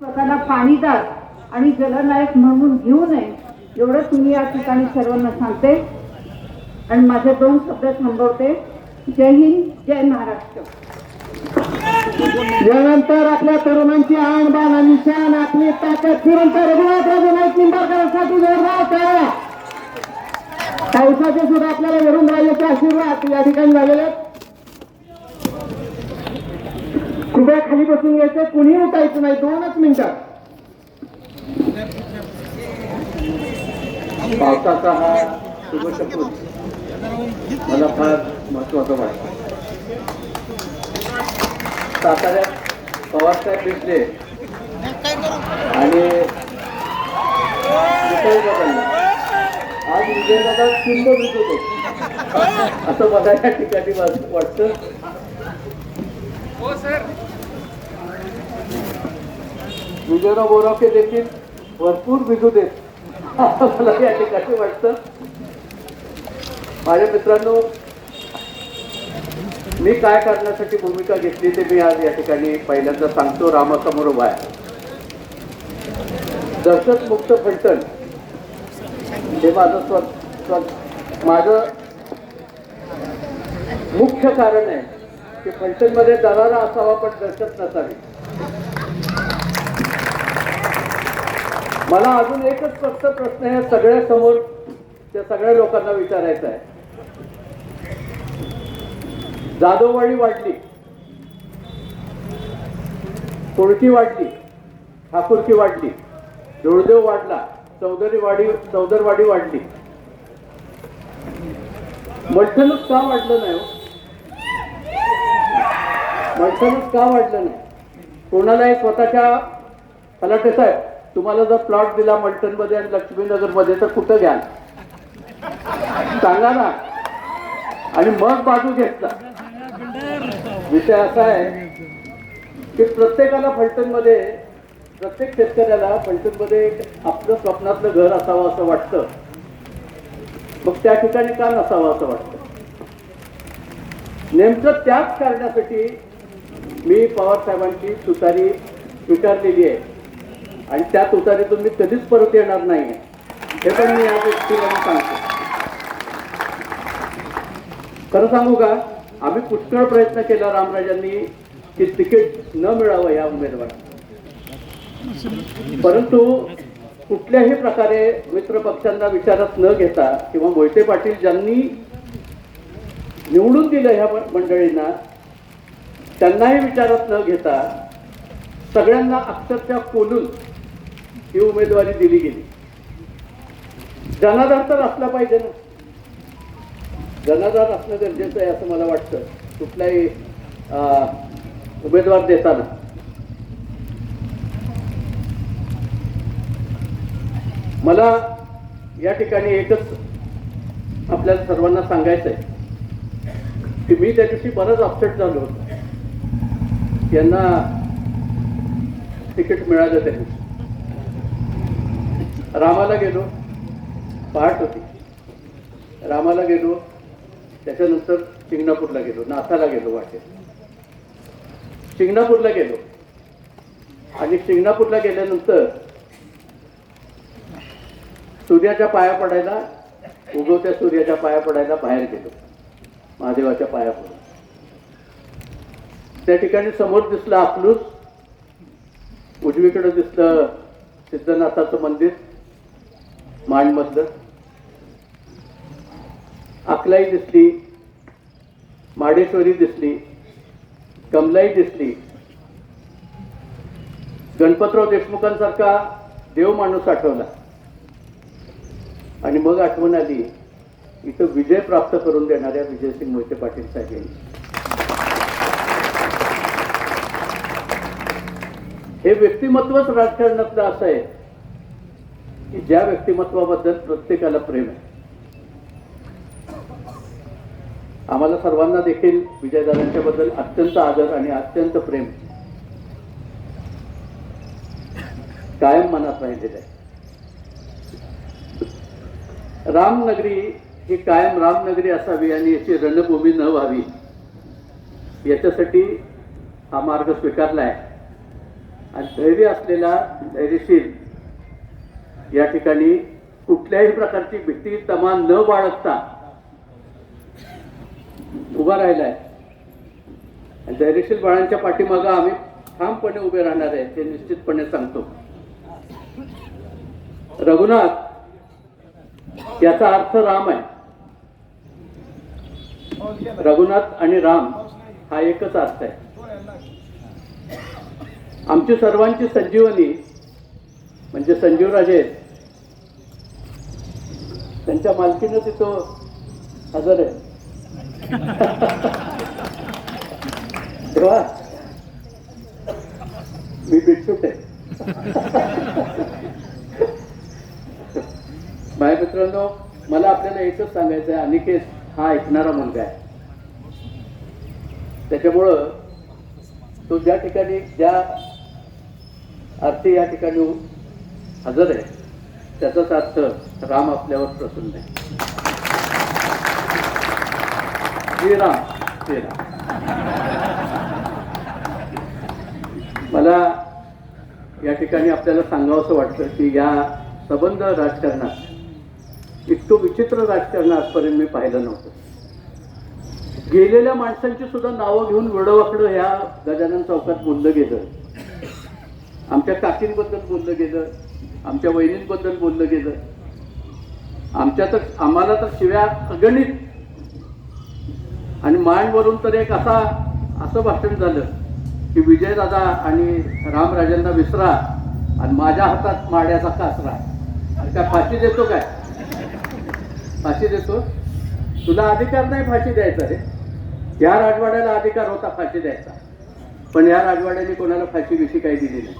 स्वतःला पाणीदार आणि जलनायक म्हणून घेऊ नये एवढंच मी या ठिकाणी सर्वांना सांगते. आणि माझे दोन शब्द थांबवते. जय हिंद जय महाराष्ट्र. यानंतर आपल्या तरुणांची आण बाण आणि शान आपली ताकद फिरंत रघुनाथ राजे नाईक निंबाळकरांसाठी जोरदार पावसाचे सुद्धा आपल्याला वरून राहिल्याचे आशीर्वाद या ठिकाणी झालेले आहेत. कृपया खाली बसून घ्यायचं कुणी उठायचं नाही दोनच मिनिटात पावसाचा हा शुभ शपून मला फार महत्त्वाचा वाटतो. साताऱ्यात पवारसाहेब भेटले. आणि आज विजयदादा चिंब होतो असं मला या ठिकाणी वाट- वाटतं. विजयराव बोरावके देखील भरपूर भिजू देत. मला या ठिकाणी वाटतं. माझ्या मित्रांनो मी काय करण्यासाठी भूमिका घेतली ते मी आज या ठिकाणी पहिल्यांदा सांगतो. रामासमोर उभा आहे. दहशतमुक्त फलटण. हे माझं स्व स्व- माझं मुख्य कारण आहे की फलटणमध्ये दरारा असावा पण दहशत नसावी. मला अजून एकच फक्त प्रश्न या सगळ्या समोर त्या सगळ्या लोकांना विचारायचा आहे. जाधववाडी वाढली. कोळकी वाढली. ठाकूरकी वाढली. धुळदेव वाढला. चौधरी वाडी चौदरवाडी वाढली. मठ्ठनच का वाढलं नाही हो? मठ्ठनच का वाढलं नाही? कोणालाही स्वतःच्या तलाटे साहेब तुम्हाला जर प्लॉट दिला मल्टनमध्ये आणि लक्ष्मीनगरमध्ये तर कुठं घ्याल? सांगा ना. आणि मग बाजू घेतला. विषय असा आहे की प्रत्येकाला फलटणमध्ये प्रत्येक शेतकऱ्याला फलटणमध्ये एक आपलं स्वप्नातलं घर असावं असं वाटतं. मग त्या ठिकाणी का नसावं असं वाटतं? नेमकं त्याच कारणासाठी मी पवार साहेबांची स्वीकारलेली आहे. आणि त्या तुतारीतून मी कधीच परत येणार नाही हे पण मी या व्यक्तीला सांगतो. खरं सांगू का? आम्ही पुष्कळ प्रयत्न केला रामराजांनी की तिकीट न मिळावं या उमेदवाराला परंतु कुठल्याही प्रकारे मित्र पक्षांना विचारात न घेता किंवा मोहिते पाटील ज्यांनी निवडून दिलं ह्या मंडळींना त्यांनाही विचारात न घेता सगळ्यांना अक्षरशः कोलून ही उमेदवारी दिली गेली. जनाधार तर असला पाहिजे ना. जनाधार असणं गरजेचं आहे असं मला वाटतं. कुठलाही उमेदवार देताना. मला या ठिकाणी एकच आपल्याला सर्वांना सांगायचं आहे की मी त्या दिवशी बरंच अपसेट झालो होतो. यांना तिकीट मिळालं त्या दिवशी रामाला गेलो पहाट होती. रामाला गेलो त्याच्यानंतर शिंगणापूरला गेलो नाथाला गेलो वाटेत. शिंगणापूरला गेलो. आणि शिंगणापूरला गेल्यानंतर सूर्याच्या पाया पडायला उगवत्या सूर्याच्या पाया पडायला बाहेर गेलो महादेवाच्या पाया पडून. त्या ठिकाणी समोर दिसलं आपलूच उजवीकडे दिसलं सिद्धनाथाचं मंदिर माणमधलं अकलाई दिसली माडेश्वरी दिसली कमलाई दिसली. गणपतराव देशमुखांसारखा देव माणूस आठवला. आणि मग आठवण आली इथं विजय प्राप्त करून देणाऱ्या विजयसिंग मोहिते पाटील साहेब यांनी हे व्यक्तिमत्वच राजकारणातलं असं आहे. की ज्या व्यक्तिमत्वाबद्दल प्रत्येकाला प्रेम आहे. आम्हाला सर्वांना देखील विजयदादांच्या बद्दल अत्यंत आदर आणि अत्यंत प्रेम. कायम मनात राहिलेलं आहे. रामनगरी ही कायम रामनगरी असावी आणि याची रणभूमी न व्हावी याच्यासाठी हा मार्ग स्वीकारला आहे. आणि धैर्य असलेला धैर्यशील या ठिकाणी कुठल्याही प्रकारची भीती तमा न बाळगता उभा राहिलाय. आणि धैर्यशील बाळांच्या पाठीमागं आम्ही ठामपणे उभे राहणार आहे ते निश्चितपणे सांगतो. रघुनाथ याचा अर्थ राम आहे. रघुनाथ आणि राम हा एकच अर्थ आहे. आमची सर्वांची संजीवनी म्हणजे संजीवराजे त्यांच्या मालकीनं तिथं हजर आहे. तेव्हा मी बिटसूट आहे. माझ्या मित्रांनो मला आपल्याला एकच सांगायचं आहे अनिकेत हा ऐकणारा मुलगा आहे. त्याच्यामुळं तो ज्या ठिकाणी ज्या आरती या ठिकाणी हजर आहे त्याचाच अर्थ राम आपल्यावर प्रसन्न आहे. श्रीराम श्रीराम. मला या ठिकाणी आपल्याला सांगावंसं वाटतं की या सबंध राजकारणात इतकं विचित्र राजकारण आजपर्यंत मी पाहिलं नव्हतं. गेलेल्या माणसांची सुद्धा नावं घेऊन वडवाकडं ह्या गजानन चौकात बोललं गेलं. आमच्या काकींबद्दल बोललं गेलं. आमच्या वहिनींबद्दल बोललं गेलं आमच्या तर आम्हाला तर शिव्या अगणित. आणि मांडवरून तर एक असा असं भाषण झालं की विजयदादा आणि रामराजांना विसरा आणि माझ्या हातात माड्याचा कासरा. आणि काय फाशी देतो काय? फाशी देतो? तुला अधिकार नाही फाशी द्यायचा रे. या राजवाड्याला अधिकार होता फाशी द्यायचा. पण या राजवाड्याने कोणाला फाशी बिशी काही दिली नाही.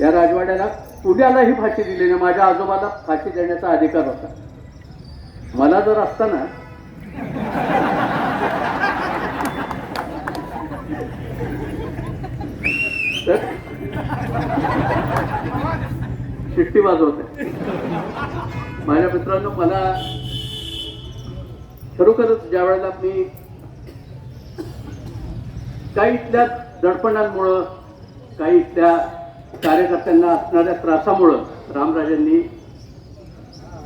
या राजवाड्याला पुण्यालाही फाशी दिली नाही. माझ्या आजोबाला फाशी देण्याचा अधिकार होता. मला जर असताना तर शिट्टी वाजवत. माझ्या मित्रांनो मला खरोखरच ज्या वेळेला मी काही इथल्या दडपणांमुळं काही इथल्या कार्यकर्त्यांना असणाऱ्या त्रासामुळं रामराजांनी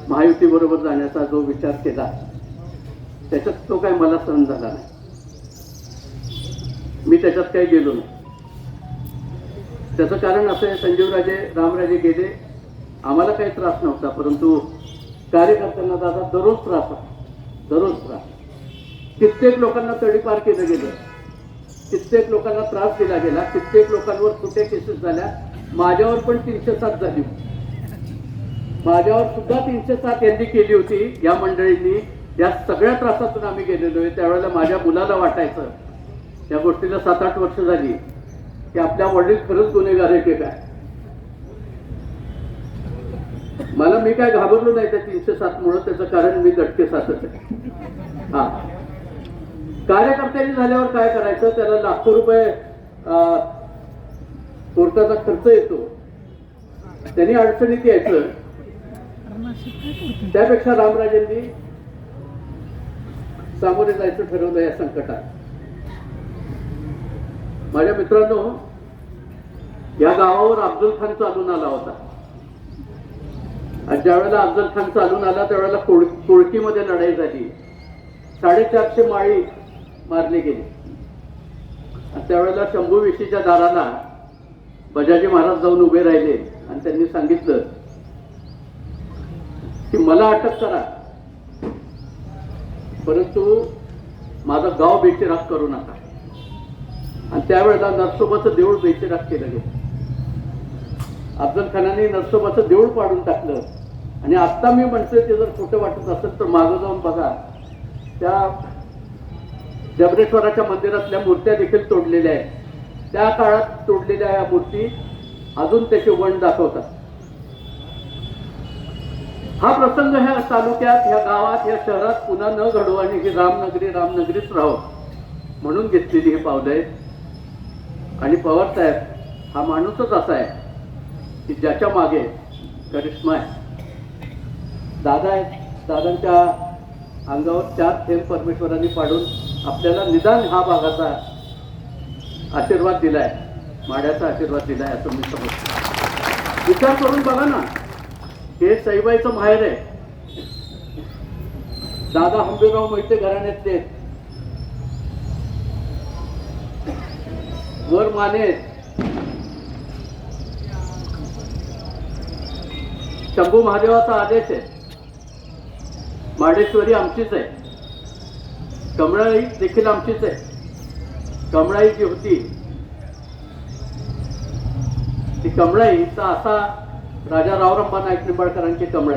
महायुतीबरोबर जाण्याचा जो विचार केला त्याच्यात तो काही मला सहन झाला नाही. मी त्याच्यात काही गेलो नाही. त्याचं कारण असं आहे संजीवराजे रामराजे गेले आम्हाला काही त्रास नव्हता परंतु कार्यकर्त्यांना दादा दररोज त्रास दररोज त्रास. कित्येक लोकांना तडीपार केलं गेलं कित्येक लोकांना त्रास दिला गेला कित्येक लोकांवर कुठे केसेस झाल्या माझ्यावर पण तीनशे सात झाली माझ्यावर सुद्धा तीनशे सात यांनी केली होती. या मंडळींनी या सगळ्या त्रासातून आम्ही गेलेलो आहे. त्यावेळेला माझ्या मुलाला वाटायचं. त्या गोष्टीला सात आठ वर्ष झाली. की आपल्या वडील खरंच गुन्हेगार आहे काय? मला मी काय घाबरलो नाही त्या तीनशे सात मुळे. त्याचं कारण मी दटके सातच आहे. हा. कार्यकर्त्यांनी झाल्यावर काय करायचं? त्याला लाखो रुपये कोर्टाचा खर्च येतो. त्यांनी अडचणीत यायचं. त्यापेक्षा रामराजेंनी सामोरे जायचं ठरवलं या संकटात. माझ्या मित्रांनो या गावावर अफजल खान चालून आला होता. आणि ज्यावेळेला अफजल खान चालून आला त्यावेळेला कोळ कोळकीमध्ये लढाई झाली. साडेचारशे माळी मारली गेली. आणि त्यावेळेला शंभू विशीच्या दाराला बजाजी महाराज जाऊन उभे राहिले आणि त्यांनी सांगितलं की मला अटक करा. परंतु माझं गाव बेचिराग करू नका. आणि त्यावेळेला नरसोबाचं देऊळ बेचिराग केलं गेलं. अफजल खानाने नरसोबाचं देऊळ पाडून टाकलं. आणि आत्ता मी म्हणतोय ते जर खोटं वाटत असेल तर मागं जाऊन बघा. त्या जबरेश्वराच्या मंदिरातल्या मूर्त्या देखील तोडलेल्या आहेत. त्या काळात तोडलेल्या या मूर्ती अजून त्याचे वण दाखवतात. हा प्रसंग ह्या तालुक्यात ह्या गावात ह्या शहरात पुन्हा न घडू आणि ही रामनगरी रामनगरीच राहो म्हणून घेतलेली हे पावलं आहेत. आणि पवार साहेब हा माणूसच असा आहे की ज्याच्या मागे करिश्मा आहे. दादा आहेत. दादांच्या अंगावर चार थेंब परमेश्वरांनी पाडून आपल्याला निदान हा भागाचा आशीर्वाद दिलाय. माड्याचा आशीर्वाद दिलाय असं मी समजतो. विचार करून बघा ना. हे सईबाईचं माहेर आहे. दादा हंबीराव मोहिते घराण्यातले वर माने. शंभू महादेवाचा आदेश आहे. माडेश्वरी आमचीच आहे. कमळाई देखील आमचीच आहे. कमळाई जी होती ती कमळाई तर असा राजा रावरंबा नाईक निंबाळकरांची कमळाई.